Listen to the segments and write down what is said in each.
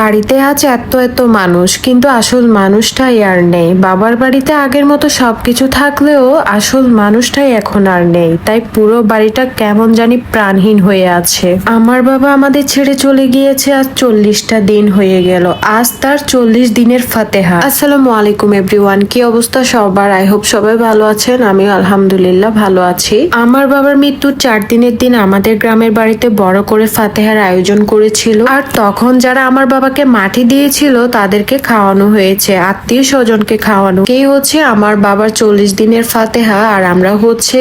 বাড়িতে আজ এত এত মানুষ, কিন্তু আসল মানুষটাই আর নেই। বাবার বাড়িতে আগের মতো সবকিছু থাকলেও আসল মানুষটাই এখন আর নেই। তাই পুরো বাড়িটা কেমন জানি প্রাণহীন হয়ে আছে। আমার বাবা আমাদের ছেড়ে চলে গিয়েছে আজ চল্লিশটা দিন হয়ে গেল। আজ তার চল্লিশ দিনের ফাতেহা। আসসালামু আলাইকুম এভরিওয়ান, কি অবস্থা সবার? আই হোপ সবাই ভালো আছেন আমি আলহামদুলিল্লাহ ভালো আছি। আমার বাবার মৃত্যুর চার দিনের দিন আমাদের গ্রামের বাড়িতে বড় করে ফাতেহার আয়োজন করেছিল। আর তখন যারা আমার বাবাকে মাটি দিয়েছিল, তাদেরকে খাওয়ানো হয়েছে। আত্মীয় স্বজনকে খাওয়ানো। কে হচ্ছে আমার বাবার চল্লিশ দিনের ফাতেহা, আর আমরা হচ্ছে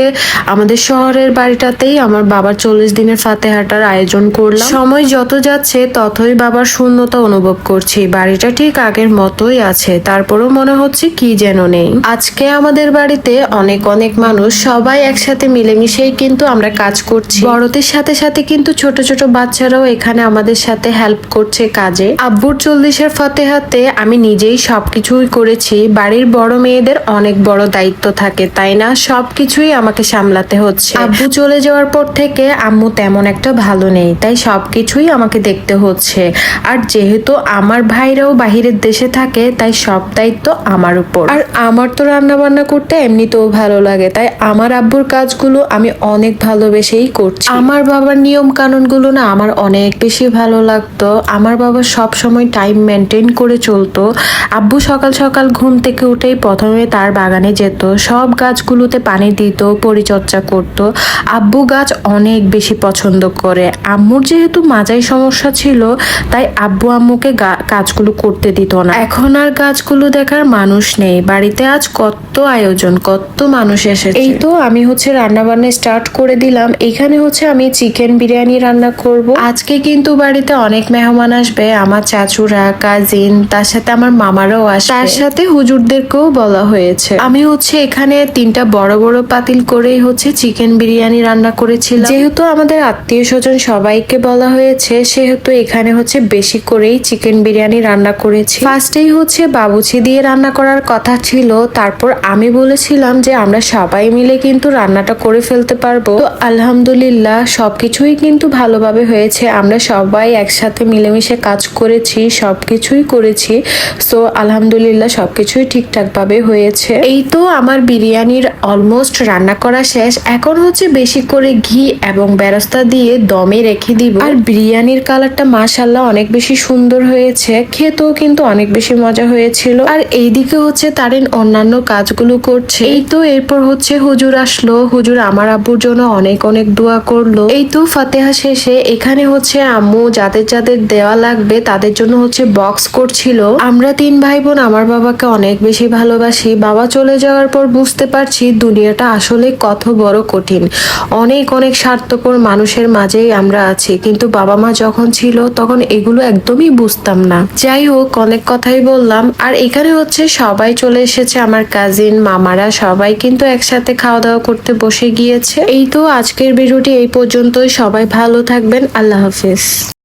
আমাদের শহরের বাড়িটাতেই আমার বাবার চল্লিশ দিনের ফাতেহাটার আয়োজন করলাম। সময় যত যাচ্ছে, ততই বাবার শূন্যতা অনুভব করছি। বাড়িটা ঠিক আগের মতোই আছে। তারপরও মনে হচ্ছে কি যেন নেই। আজকে আমাদের বাড়িতে অনেক অনেক মানুষ, সবাই একসাথে মিলেমিশেই কিন্তু আমরা কাজ করছি। বড়দের সাথে সাথে কিন্তু ছোট ছোট বাচ্চারাও এখানে আমাদের সাথে হেল্প করছে কাজে। আব্বুর চল্লিশের ফতেহাতে আমি নিজেই সবকিছুই করেছি। বাড়ির বড় মেয়েদের অনেক বড় দায়িত্ব থাকে, তাই না? সব কিছুই আমাকে সামলাতে হচ্ছে। আব্বু চলে যাওয়ার পর থেকে আম্মু তেমন একটা ভালো নেই, তাই সব কিছুই আমাকে দেখতে হচ্ছে। আর যেহেতু আমার ভাইরাও বাহিরের দেশে থাকে, তাই সব দায়িত্ব আমার উপর। আর আমার তো রান্না বান্না করতে এমনিতেও ভালো লাগে, তাই আমার আব্বুর কাজগুলো আমি অনেক ভালোবেসেই করছি। আমার বাবার নিয়ম কানুনগুলো না আমার অনেক বেশি ভালো লাগতো। আমার বাবা সব সময় টাইম মেনটেন করে চলতো। আব্বু সকাল সকাল ঘুম থেকে উঠেই প্রথমে তার বাগানে যেত। সব গাছগুলোতে পানি দিত, পরিচর্যা করত। আব্বু গাছ অনেক বেশি পছন্দ করে। আম্মুর যেহেতু মাজাই সমস্যা ছিল, তাই আব্বু আম্মুকে কাজগুলো করতে দিত না। এখন আর গাছগুলো দেখার মানুষ নেই। বাড়িতে আজ কত আয়োজন, কত মানুষ এসেছে। এই তো আমি হচ্ছে রান্না বান্না স্টার্ট করে দিলাম। এখানে হচ্ছে আমি চিকেন বিরিয়ানি রান্না করব। আজকে কিন্তু বাড়িতে অনেক মেহমান আসবে। আমার চাচুরা কাজিন তার সাথে আমার মামারাও আসে। তার সাথে হুজুরদেরকেও বলা হয়েছে। আমি হচ্ছে এখানে তিনটা বড় বড় পাতিল করেই হচ্ছে চিকেন বিরিয়ানি রান্না করেছিলাম। যেহেতু আমাদের আত্মীয় স্বজন সবাইকে বলা হয়েছে, সেহেতু এখানে হচ্ছে বেশি করেই চিকেন বিরিয়ানি রান্না করেছি। ফার্স্টেই হচ্ছে বাবুচি দিয়ে রান্না করার কথা ছিল। তারপর আমি বলেছিলাম যে আমরা সবাই মিলে কিন্তু রান্নাটা করে ফেলতে পারব। তো আলহামদুলিল্লাহ সবকিছুই কিন্তু ভালোভাবে হয়েছে। আমরা সবাই একসাথে মিলেমিশে কাজ করেছি সব কিছুই করেছি। সো আলহামদুলিল্লাহ সবকিছুই ঠিকঠাক ভাবে হয়েছে। এই তো আমার বিরিয়ানির অলমোস্ট রান্না করা শেষ। এখন হচ্ছে বেশি করে ঘি এবং বেরস্তা দিয়ে দমে রেখে দিব। আর বিরিয়ানির কালারটা মাশাল্লাহ অনেক বেশি সুন্দর হয়েছে। খেতেও কিন্তু অনেক বেশি মজা হয়েছিল। আর এইদিকে হচ্ছে তারিন অন্যান্য কাজগুলো করছে। এই তো এরপর হচ্ছে হুজুর আসলো। হুজুর আমার আব্বুর জন্য অনেক অনেক দোয়া করল। এই তো ফাতেহা শেষে এখানে হচ্ছে আম্মু যাদের যাদের দেওয়া লাগবে তাদের জন্য হচ্ছে বক্স করছিল আমরা তিন ভাই বোন আমার বাবাকে অনেক বেশি ভালোবাসি। বাবা চলে যাওয়ার পর বুঝতে পারছি দুনিয়াটা আসলে কত বড় কঠিন। অনেক অনেক স্বার্থপর মানুষের মাঝেই আমরা আছি। কিন্তু বাবা মা যখন ছিল, তখন এগুলো একদমই বুঝতাম না। যাই হোক, অনেক কথাই বললাম। আর এখানে হচ্ছে সবাই চলে এসেছে, আমার কাজিন মামারা সবাই কিন্তু একসাথে খাওয়া দাওয়া করতে বসে গিয়েছে। এই তো আজকের ভিডিওটি এই পর্যন্তই। সবাই ভালো থাকবেন। আল্লাহ হাফিজ।